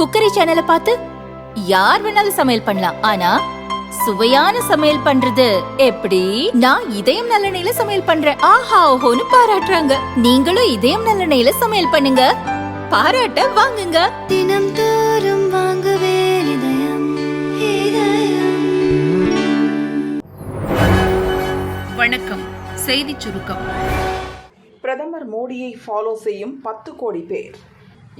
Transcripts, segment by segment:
Cookery சேனலை பார்த்து யார் வேணாலும் சமையல் பண்ணலாம். ஆனா சுவையான சமையல் பண்றது எப்படி? நான் இதயம் நல்லெண்ணெயில சமையல் பண்றேன். ஆஹா ஓஹோன்னு பாராட்டுறாங்க. நீங்களும் இதயம் நல்லெண்ணெயில சமையல் பண்ணுங்க. பாராட்ட வாங்குங்க. தினம் தோறும் வாங்குவே இதயம் இதயம். வணக்கம். செய்திச் சுருக்கம். பிரதமர் மோடியை ஃபாலோ செய்யும் பத்து கோடி பேர்.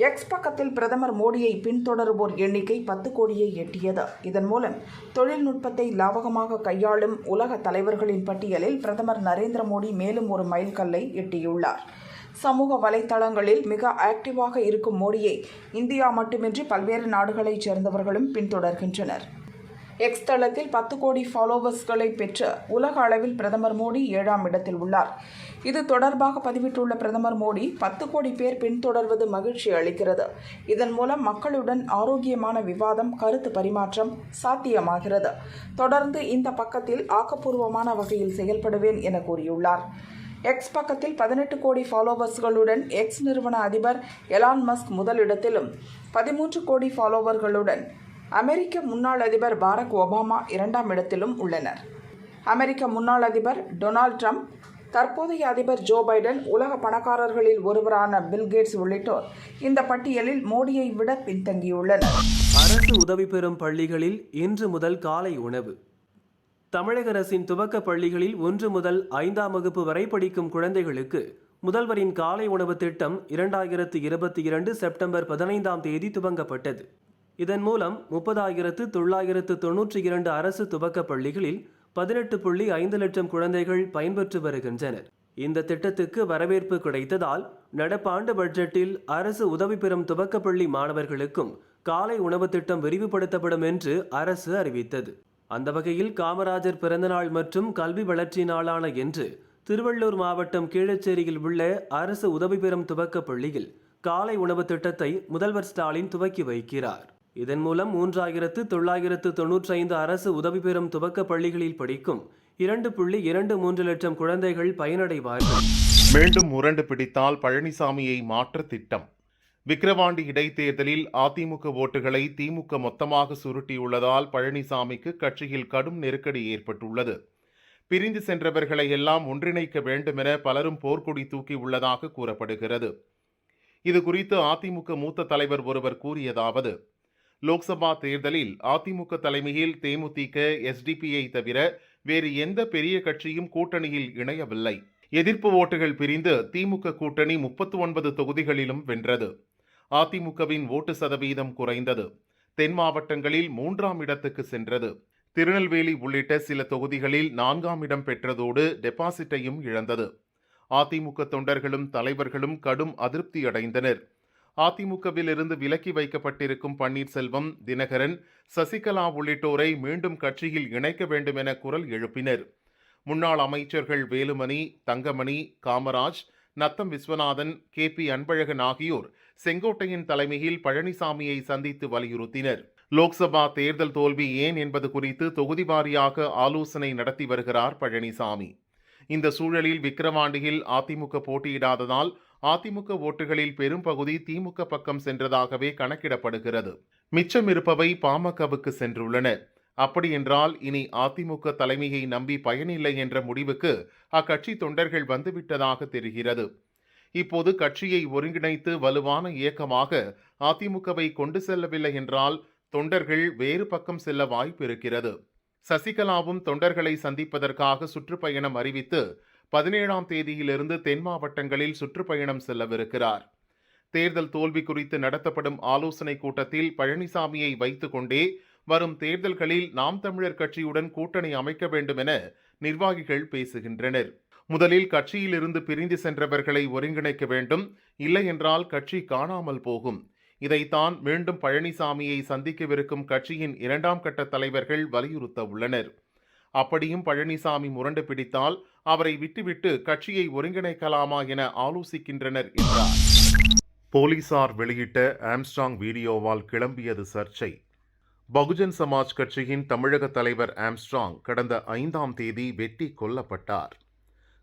எக்ஸ் பக்கத்தில் பிரதமர் மோடியை பின்தொடருவோர் எண்ணிக்கை பத்து கோடியை எட்டியது. இதன் மூலம் தொழில்நுட்பத்தை லாபகமாக கையாளும் உலக தலைவர்களின் பட்டியலில் பிரதமர் நரேந்திர மோடி மேலும் ஒரு மைல்கல்லை எட்டியுள்ளார். சமூக வலைத்தளங்களில் மிக ஆக்டிவாக இருக்கும் மோடியை இந்தியா மட்டுமின்றி பல்வேறு நாடுகளைச் சேர்ந்தவர்களும் பின்தொடர்கின்றனர். எக்ஸ் தளத்தில் பத்து கோடி ஃபாலோவர்ஸ்களை பெற்ற உலக அளவில் பிரதமர் மோடி ஏழாம் இடத்தில் உள்ளார். இது தொடர்பாக பதிவிட்டுள்ள பிரதமர் மோடி பத்து கோடி பேர் பின்தொடர்வது மகிழ்ச்சி அளிக்கிறது. இதன் மூலம் மக்களுடன் ஆரோக்கியமான விவாதம் கருத்து பரிமாற்றம் சாத்தியமாகிறது. தொடர்ந்து இந்த பக்கத்தில் ஆக்கப்பூர்வமான வகையில் செயல்படுவேன் என கூறியுள்ளார். எக்ஸ் பக்கத்தில் பதினெட்டு கோடி ஃபாலோவர்ஸ்களுடன் எக்ஸ் நிறுவன அதிபர் எலான் மஸ்க் முதலிடத்திலும் பதிமூன்று கோடி ஃபாலோவர்களுடன் அமெரிக்க முன்னாள் அதிபர் பாரக் ஒபாமா இரண்டாம் இடத்திலும் உள்ளனர். அமெரிக்க முன்னாள் அதிபர் டொனால்ட் ட்ரம்ப் தற்போதைய அதிபர் ஜோ பைடன் உலக பணக்காரர்களில் ஒருவரான பில் கேட்ஸ் உள்ளிட்டோர் இந்த பட்டியலில் மோடியை விட பின்தங்கியுள்ளனர். அரசு உதவி பெறும் பள்ளிகளில் இன்று முதல் காலை உணவு. தமிழக அரசின் துவக்க பள்ளிகளில் ஒன்று முதல் ஐந்தாம் வகுப்பு வரை படிக்கும் குழந்தைகளுக்கு முதல்வரின் காலை உணவு திட்டம் இரண்டாயிரத்து இருபத்தி இரண்டு செப்டம்பர் பதினைந்தாம் தேதி துவங்கப்பட்டது. இதன் மூலம் முப்பதாயிரத்து தொள்ளாயிரத்து தொன்னூற்றி இரண்டு அரசு துவக்க பள்ளிகளில் பதினெட்டு புள்ளி ஐந்து லட்சம் குழந்தைகள் பயன்பெற்று வருகின்றனர். இந்த திட்டத்துக்கு வரவேற்பு கிடைத்ததால் நடப்பாண்டு பட்ஜெட்டில் அரசு உதவி பெறும் துவக்கப்பள்ளி மாணவர்களுக்கும் காலை உணவு திட்டம் விரிவுபடுத்தப்படும் என்று அரசு அறிவித்தது. அந்த வகையில் காமராஜர் பிறந்தநாள் மற்றும் கல்வி வளர்ச்சி நாளான என்று திருவள்ளூர் மாவட்டம் கீழச்சேரியில் உள்ள அரசு உதவி பெறும் துவக்க பள்ளியில் காலை உணவு திட்டத்தை முதல்வர் ஸ்டாலின் துவக்கி வைக்கிறார். இதன் மூலம் மூன்றாயிரத்து தொள்ளாயிரத்து தொன்னூற்றி ஐந்து அரசு உதவி பெறும் துவக்க பள்ளிகளில் படிக்கும் இரண்டு புள்ளி இரண்டு மூன்று லட்சம் குழந்தைகள் பயனடைவார்கள். மீண்டும் முரண்டு பிடித்தால் பழனிசாமியை மாற்ற திட்டம். விக்கிரவாண்டி இடைத்தேர்தலில் அதிமுக ஓட்டுகளை திமுக மொத்தமாக சுருட்டியுள்ளதால் பழனிசாமிக்கு கட்சியில் கடும் நெருக்கடி ஏற்பட்டுள்ளது. பிரிந்து சென்றவர்களை எல்லாம் ஒன்றிணைக்க வேண்டுமென பலரும் போர்க்கொடி தூக்கி உள்ளதாக கூறப்படுகிறது. இது குறித்து அதிமுக மூத்த தலைவர் ஒருவர் கூறியதாவது லோக்சபா தேர்தலில் அதிமுக தலைமையில் தேமுதிக எஸ்டிபியை தவிர வேறு எந்த பெரிய கட்சியும் கூட்டணியில் இணையவில்லை. எதிர்ப்பு ஓட்டுகள் பிரிந்து திமுக கூட்டணி முப்பத்து ஒன்பது தொகுதிகளிலும் வென்றது. அதிமுகவின் ஓட்டு சதவீதம் குறைந்தது. தென் மாவட்டங்களில் மூன்றாம் இடத்துக்கு சென்றது. திருநெல்வேலி உள்ளிட்ட சில தொகுதிகளில் நான்காம் இடம் பெற்றதோடு டெபாசிட்டையும் இழந்தது. அதிமுக தொண்டர்களும் தலைவர்களும் கடும் அதிருப்தி அடைந்தனர் அதிமுகவில் இருந்து விலக்கி வைக்கப்பட்டிருக்கும் பன்னீர்செல்வம் தினகரன் சசிகலா உள்ளிட்டோரை மீண்டும் கட்சியில் இணைக்க வேண்டும் என குரல் எழுப்பினர். முன்னாள் அமைச்சர்கள் வேலுமணி தங்கமணி காமராஜ் நத்தம் விஸ்வநாதன் கே பி அன்பழகன் ஆகியோர் செங்கோட்டையின் தலைமையில் பழனிசாமியை சந்தித்து வலியுறுத்தினர். லோக்சபா தேர்தல் தோல்வி ஏன் என்பது குறித்து தொகுதி வாரியாக ஆலோசனை நடத்தி வருகிறார் பழனிசாமி. இந்த சூழலில் விக்கிரவாண்டியில் அதிமுக போட்டியிடாததால் அதிமுக ஓட்டுகளில் பெரும் பகுதி திமுக பக்கம் சென்றதாகவே கணக்கிடப்படுகிறது. மிச்சம் இருப்பவை பாமகவுக்கு சென்றுள்ளன. அப்படியென்றால் இனி அதிமுக தலைமையை நம்பி பயனில்லை என்ற முடிவுக்கு அக்கட்சி தொண்டர்கள் வந்துவிட்டதாக தெரிகிறது. இப்போது கட்சியை ஒருங்கிணைத்து வலுவான இயக்கமாக அதிமுகவை கொண்டு செல்லவில்லை என்றால் தொண்டர்கள் வேறு பக்கம் செல்ல வாய்ப்பு இருக்கிறது. சசிகலாவும் தொண்டர்களை சந்திப்பதற்காக சுற்றுப்பயணம் அறிவித்து பதினேழாம் தேதியிலிருந்து தென் மாவட்டங்களில் சுற்றுப்பயணம் செல்லவிருக்கிறார். தேர்தல் தோல்வி குறித்து நடத்தப்படும் ஆலோசனை கூட்டத்தில் பழனிசாமியை வைத்துக்கொண்டே வரும் தேர்தல்களில் நாம் தமிழர் கட்சியுடன் கூட்டணி அமைக்க வேண்டும் என நிர்வாகிகள் பேசுகின்றனர். முதலில் கட்சியிலிருந்து பிரிந்து சென்றவர்களை ஒருங்கிணைக்க வேண்டும். இல்லையென்றால் கட்சி காணாமல் போகும். இதைத்தான் மீண்டும் பழனிசாமியை சந்திக்கவிருக்கும் கட்சியின் இரண்டாம் கட்ட தலைவர்கள் வலியுறுத்த உள்ளனர். அப்படியும் பழனிசாமி முரண்டு பிடித்தால் அவரை விட்டுவிட்டு கட்சியை ஒருங்கிணைக்கலாமா என ஆலோசிக்கின்றனர் என்றார். போலீசார் வெளியிட்ட ஆம்ஸ்டாங் வீடியோவால் கிளம்பியது சர்ச்சை. பகுஜன் சமாஜ் கட்சியின் தமிழக தலைவர் ஆம்ஸ்ட்ராங் கடந்த ஐந்தாம் தேதி வெட்டி கொல்லப்பட்டார்.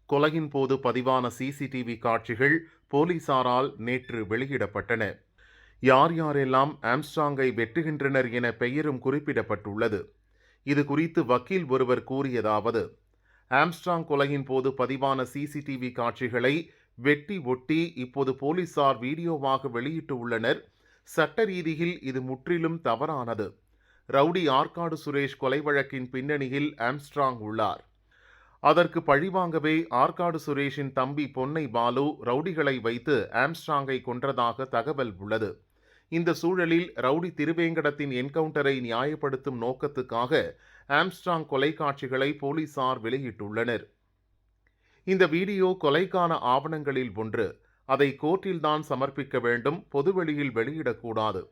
கொலையின் போது பதிவான சிசிடிவி காட்சிகள் போலீசாரால் நேற்று வெளியிடப்பட்டன. யார் யாரெல்லாம் ஆம்ஸ்ட்ராங்கை வெட்டுகின்றனர் என பெயரும் குறிப்பிடப்பட்டுள்ளது. இது குறித்து வக்கீல் ஒருவர் கூறியதாவது ஆம்ஸ்ட்ராங் கொலையின் போது பதிவான சிசிடிவி காட்சிகளை வெட்டி ஒட்டி இப்போது போலீசார் வீடியோவாக வெளியிட்டு உள்ளனர். சட்ட ரீதியில் இது முற்றிலும் தவறானது. ரவுடி ஆற்காடு சுரேஷ் கொலை வழக்கின் பின்னணியில் ஆம்ஸ்ட்ராங் உள்ளார். அதற்கு பழிவாங்கவே ஆற்காடு சுரேஷின் தம்பி பொன்னை பாலு ரவுடிகளை வைத்து ஆம்ஸ்ட்ராங்கை கொன்றதாக தகவல் உள்ளது. இந்த சூழலில் ரவுடி திருவேங்கடத்தின் என்கவுண்டரை நியாயப்படுத்தும் நோக்கத்துக்காக ஆம்ஸ்ட்ராங் கொலை காட்சிகளை போலீசார் வெளியிட்டுள்ளனர். இந்த வீடியோ கொலைக்கான ஆவணங்களில் ஒன்று. அதை கோர்ட்டில்தான் சமர்ப்பிக்க வேண்டும் பொதுவெளியில் வெளியிடக்கூடாது.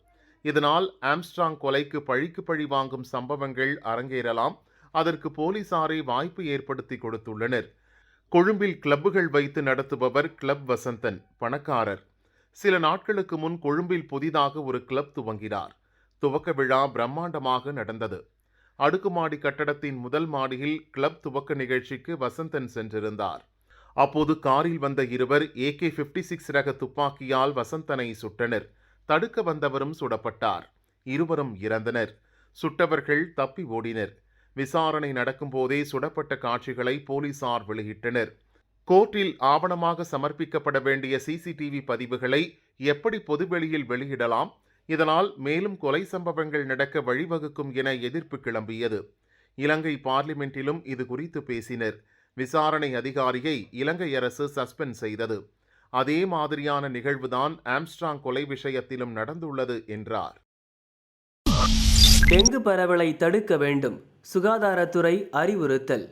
இதனால் ஆம்ஸ்ட்ராங் கொலைக்கு பழிக்கு பழி வாங்கும் சம்பவங்கள் அரங்கேறலாம். அதற்கு போலீசாரை வாய்ப்பு ஏற்படுத்தி கொடுத்துள்ளனர். கொழும்பில் கிளப்புகள் வைத்து நடத்துபவர் கிளப் வசந்தன் பணக்காரர். சில நாட்களுக்கு முன் கொழும்பில் புதிதாக ஒரு கிளப் துவங்கினார். துவக்க விழா பிரம்மாண்டமாக நடந்தது. அடுக்குமாடி கட்டடத்தின் முதல் மாடியில் கிளப் துவக்க நிகழ்ச்சிக்கு வசந்தன் சென்றிருந்தார். அப்போது காரில் வந்த இருவர் ஏகே பிப்டி சிக்ஸ் ரக துப்பாக்கியால் வசந்தனை சுட்டனர். தடுக்க வந்தவரும் சுடப்பட்டார். இருவரும் இறந்தனர். சுட்டவர்கள் தப்பி ஓடினர். விசாரணை நடக்கும்போதே சுடப்பட்ட காட்சிகளை போலீசார் வெளியிட்டனர். கோர்ட்டில் ஆவணமாக சமர்ப்பிக்கப்பட வேண்டிய சிசிடிவி பதிவுகளை எப்படி பொதுவெளியில் வெளியிடலாம்? இதனால் மேலும் கொலை சம்பவங்கள் நடக்க வழிவகுக்கும் என எதிர்ப்பு கிளம்பியது. இலங்கை பார்லிமெண்டிலும் இது குறித்து பேசினர். விசாரணை அதிகாரியை இலங்கை அரசு சஸ்பெண்ட் செய்தது. அதே மாதிரியான நிகழ்வுதான் ஆம்ஸ்ட்ராங் கொலை விஷயத்திலும் நடந்துள்ளது என்றார். டெங்கு பரவலை தடுக்க வேண்டும். சுகாதாரத்துறை அறிவுறுத்தல்.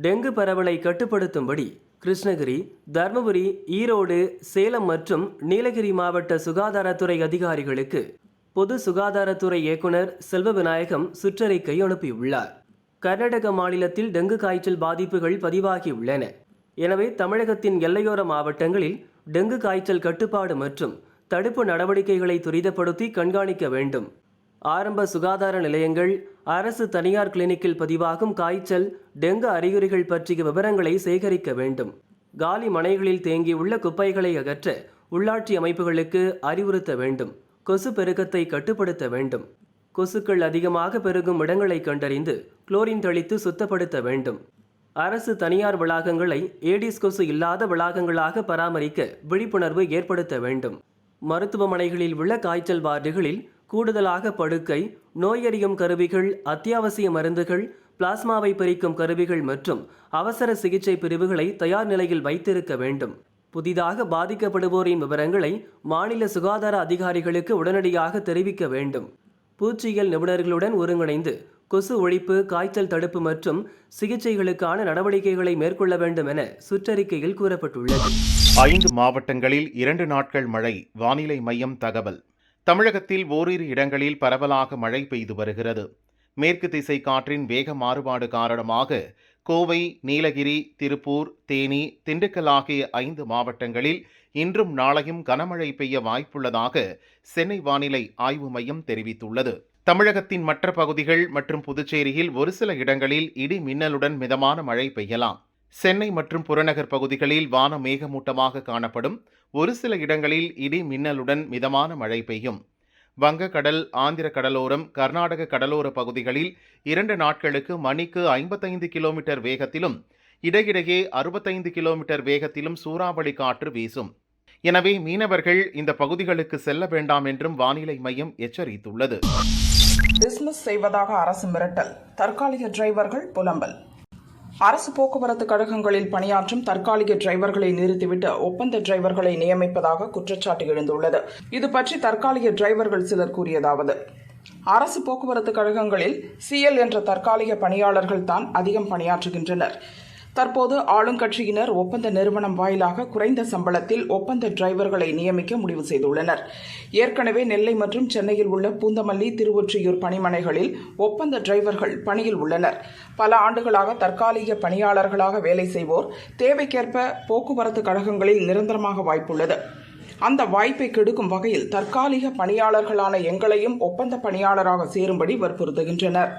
டெங்கு பரவலை கட்டுப்படுத்தும்படி கிருஷ்ணகிரி தர்மபுரி ஈரோடு சேலம் மற்றும் நீலகிரி மாவட்ட சுகாதாரத்துறை அதிகாரிகளுக்கு பொது சுகாதாரத்துறை இயக்குனர் செல்வ விநாயகம் சுற்றறிக்கை அனுப்பியுள்ளார். கர்நாடக மாநிலத்தில் டெங்கு காய்ச்சல் பாதிப்புகள் பதிவாகியுள்ளன. எனவே தமிழகத்தின் எல்லையோர மாவட்டங்களில் டெங்கு காய்ச்சல் கட்டுப்பாடு மற்றும் தடுப்பு நடவடிக்கைகளை துரிதப்படுத்தி கண்காணிக்க வேண்டும். ஆரம்ப சுகாதார நிலையங்கள் அரசு தனியார் கிளினிக்கில் பதிவாகும் காய்ச்சல் டெங்கு அறிகுறிகள் பற்றிய விவரங்களை சேகரிக்க வேண்டும். காலி மனைகளில் தேங்கியுள்ள குப்பைகளை அகற்ற உள்ளாட்சி அமைப்புகளுக்கு அறிவுறுத்த வேண்டும். கொசு பெருக்கத்தை கட்டுப்படுத்த வேண்டும். கொசுக்கள் அதிகமாக பெருகும் இடங்களை கண்டறிந்து குளோரின் தெளித்து சுத்தப்படுத்த வேண்டும். அரசு தனியார் வளாகங்களை ஏடிஸ் கொசு இல்லாத வளாகங்களாக பராமரிக்க விழிப்புணர்வு ஏற்படுத்த வேண்டும். மருத்துவமனைகளில் உள்ள காய்ச்சல் வார்டுகளில் கூடுதலாக படுக்கை நோயறியும் கருவிகள் அத்தியாவசிய மருந்துகள் பிளாஸ்மாவை பிரிக்கும் கருவிகள் மற்றும் அவசர சிகிச்சை பிரிவுகளை தயார் நிலையில் வைத்திருக்க வேண்டும். புதிதாக பாதிக்கப்படுவோரின் விவரங்களை மாநில சுகாதார அதிகாரிகளுக்கு உடனடியாக தெரிவிக்க வேண்டும். பூச்சியியல் நிபுணர்களுடன் ஒருங்கிணைந்து கொசு ஒழிப்பு காய்ச்சல் தடுப்பு மற்றும் சிகிச்சைகளுக்கான நடவடிக்கைகளை மேற்கொள்ள வேண்டும் என சுற்றறிக்கையில் கூறப்பட்டுள்ளது. ஐந்து மாவட்டங்களில் இரண்டு நாட்கள் மழை. வானிலை மையம் தகவல். தமிழகத்தில் ஓரிரு இடங்களில் பரவலாக மழை பெய்து வருகிறது. மேற்கு திசை காற்றின் வேக மாறுபாடு காரணமாக கோவை நீலகிரி திருப்பூர் தேனி திண்டுக்கல் ஆகிய ஐந்து மாவட்டங்களில் இன்றும் நாளையும் கனமழை பெய்ய வாய்ப்புள்ளதாக சென்னை வானிலை ஆய்வு மையம் தெரிவித்துள்ளது. தமிழகத்தின் மற்ற பகுதிகள் மற்றும் புதுச்சேரியில் ஒரு சில இடங்களில் இடி மின்னலுடன் மிதமான மழை பெய்யலாம். சென்னை மற்றும் புறநகர் பகுதிகளில் வானம் மேகமூட்டமாக காணப்படும் ஒரு சில இடங்களில் இடி மின்னலுடன் மிதமான மழை பெய்யும். வங்கக்கடல் ஆந்திர கடலோரம் கர்நாடக கடலோர பகுதிகளில் இரண்டு நாட்களுக்கு மணிக்கு ஐம்பத்தைந்து கிலோமீட்டர் வேகத்திலும் இடையிடையே அறுபத்தைந்து கிலோமீட்டர் வேகத்திலும் சூறாவளி காற்று வீசும். எனவே மீனவர்கள் இந்த பகுதிகளுக்கு செல்ல வேண்டாம் என்றும் வானிலை மையம் எச்சரித்துள்ளது. செய்வதாக அரசு மிரட்டல். தற்காலிக டிரைவர்கள் புலம்பல். அரசு போக்குவரத்து கழகங்களில் பணியாற்றும் தற்காலிக டிரைவர்களை நிறுத்திவிட்டு ஒப்பந்த டிரைவர்களை நியமிப்பதாக குற்றச்சாட்டு எழுந்துள்ளது. இது பற்றி தற்காலிக டிரைவர்கள் சிலர் கூறியதாவது. அரசு போக்குவரத்து கழகங்களில் சிஎல் என்ற தற்காலிக பணியாளர்கள் தான் அதிகம் பணியாற்றுகின்றனர். தற்போது ஆளுங்கட்சியினர் ஒப்பந்த நிறுவனம் வாயிலாக குறைந்த சம்பளத்தில் ஒப்பந்த டிரைவர்களை நியமிக்க முடிவு செய்துள்ளனர். ஏற்கனவே நெல்லை மற்றும் சென்னையில் உள்ள பூந்தமல்லி திருவொற்றியூர் பணிமனைகளில் ஒப்பந்த டிரைவர்கள் பணியில் உள்ளனர். பல ஆண்டுகளாக தற்காலிக பணியாளர்களாக வேலை செய்வோர் தேவைக்கேற்ப போக்குவரத்து கழகங்களில் நிரந்தரமாக வாய்ப்புள்ளது. அந்த வாய்ப்பை கெடுக்கும் வகையில் தற்காலிக பணியாளர்களான எங்களையும் ஒப்பந்த பணியாளராக சேரும்படி வற்புறுத்துகின்றனர்.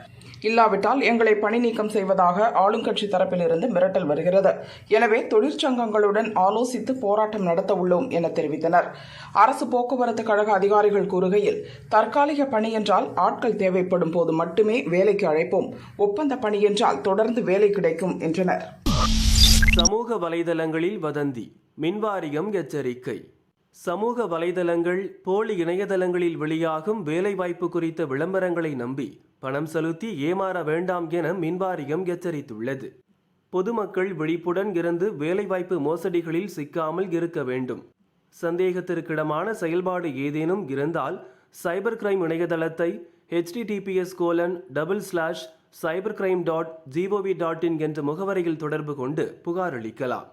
இல்லாவிட்டால் எங்களை பணி நீக்கம் செய்வதாக ஆளுங்கட்சி தரப்பிலிருந்து மிரட்டல் வருகிறது. எனவே தொழிற்சங்கங்களுடன் ஆலோசித்து போராட்டம் நடத்த உள்ளோம் என தெரிவித்தனர். அரசு போக்குவரத்து கழக அதிகாரிகள் கூறுகையில் தற்காலிக பணி என்றால் ஆட்கள் தேவைப்படும் போது மட்டுமே வேலைக்கு அழைப்போம். ஒப்பந்த பணி என்றால் தொடர்ந்து வேலை கிடைக்கும் என்றனர். சமூக வலைதளங்களில் வதந்தி மின்வாரியம் எச்சரிக்கை. சமூக வலைதளங்கள் போலி இணையதளங்களில் வெளியாகும் வேலைவாய்ப்பு குறித்த விளம்பரங்களை நம்பி பணம் செலுத்தி ஏமாற வேண்டாம் என மின்வாரியம் எச்சரித்துள்ளது. பொதுமக்கள் விழிப்புடன் இருந்து வேலைவாய்ப்பு மோசடிகளில் சிக்காமல் இருக்க வேண்டும். சந்தேகத்திற்கிடமான செயல்பாடு ஏதேனும் இருந்தால் சைபர் கிரைம் இணையதளத்தை HTTPS colon double slash cyber crime dot G O V dot in என்ற முகவரியில் தொடர்பு கொண்டு புகாரளிக்கலாம்.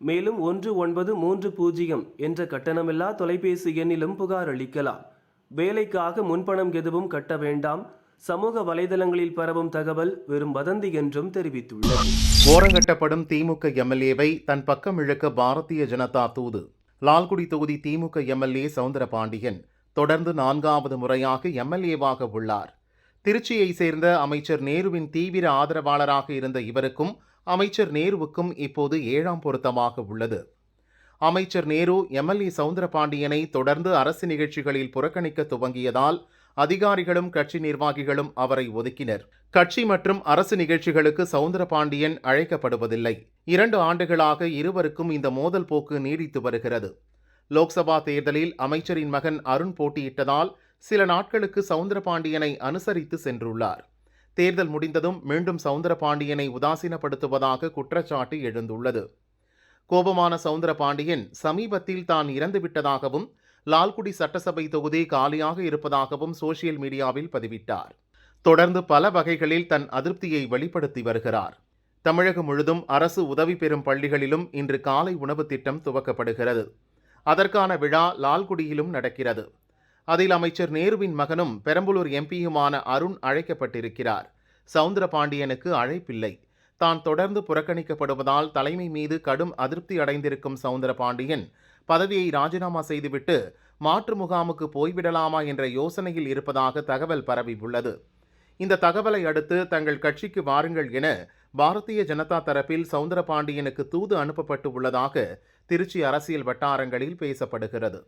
மேலும் ஒன்று ஒன்பது மூன்று பூஜ்ஜியம் என்ற கட்டணமில்லா தொலைபேசி எண்ணிலும் புகார் அளிக்கலாம். வேலைக்காக முன்பணம் எதுவும் கட்ட வேண்டாம். சமூக வலைதளங்களில் பரவும் தகவல் வெறும் வதந்தி என்றும் தெரிவித்துள்ளது. ஓரங்கட்டப்படும் திமுக எம்எல்ஏவை தன் பக்கம் இழுக்க பாரதிய ஜனதா தூது. லால்குடி தொகுதி திமுக எம்எல்ஏ சவுந்தர பாண்டியன் தொடர்ந்து நான்காவது முறையாக எம்எல்ஏவாக உள்ளார். திருச்சியை சேர்ந்த அமைச்சர் நேருவின் தீவிர ஆதரவாளராக இருந்த இவருக்கும் அமைச்சர் நேருவுக்கும் இப்போது ஏழாம் பொருத்தமாக உள்ளது. அமைச்சர் நேரு எம்எல்ஏ சவுந்தரபாண்டியனை தொடர்ந்து அரசு நிகழ்ச்சிகளில் புறக்கணிக்க துவங்கியதால் அதிகாரிகளும் கட்சி நிர்வாகிகளும் அவரை ஒதுக்கினர். கட்சி மற்றும் அரசு நிகழ்ச்சிகளுக்கு சவுந்தரபாண்டியன் அழைக்கப்படுவதில்லை. இரண்டு ஆண்டுகளாக இருவருக்கும் இந்த மோதல் போக்கு நீடித்து வருகிறது. லோக்சபா தேர்தலில் அமைச்சரின் மகன் அருண் போட்டியிட்டதால் சில நாட்களுக்கு சவுந்தரபாண்டியனை அனுசரித்து சென்றுள்ளார். தேர்தல் முடிந்ததும் மீண்டும் சவுந்தரபாண்டியனை உதாசீனப்படுத்துவதாக குற்றச்சாட்டு எழுந்துள்ளது. கோபமான சவுந்தரபாண்டியன் சமீபத்தில் தான் இறந்துவிட்டதாகவும் லால்குடி சட்டசபை தொகுதி காலியாக இருப்பதாகவும் சோசியல் மீடியாவில் பதிவிட்டார். தொடர்ந்து பல வகைகளில் தன் அதிருப்தியை வெளிப்படுத்தி வருகிறார். தமிழகம் முழுதும் அரசு உதவி பெறும் பள்ளிகளிலும் இன்று காலை உணவு திட்டம் துவக்கப்படுகிறது. அதற்கான விழா லால்குடியிலும் நடக்கிறது. அதில் அமைச்சர் நேருவின் மகனும் பெரம்பலூர் எம்பியுமான அருண் அழைக்கப்பட்டிருக்கிறார். சவுந்தரபாண்டியனுக்கு அழைப்பில்லை. தான் தொடர்ந்து புறக்கணிக்கப்படுவதால் தலைமை மீது கடும் அதிருப்தி அடைந்திருக்கும் சவுந்தரபாண்டியன் பதவியை ராஜினாமா செய்துவிட்டு மாற்று முகாமுக்கு போய்விடலாமா என்ற யோசனையில் இருப்பதாக தகவல் பரவி உள்ளது. இந்த தகவலை அடுத்து தங்கள் கட்சிக்கு வாருங்கள் என பாரதிய ஜனதா தரப்பில் சவுந்தரபாண்டியனுக்கு தூது அனுப்பப்பட்டு உள்ளதாக திருச்சி அரசியல் வட்டாரங்களில் பேசப்படுகிறது.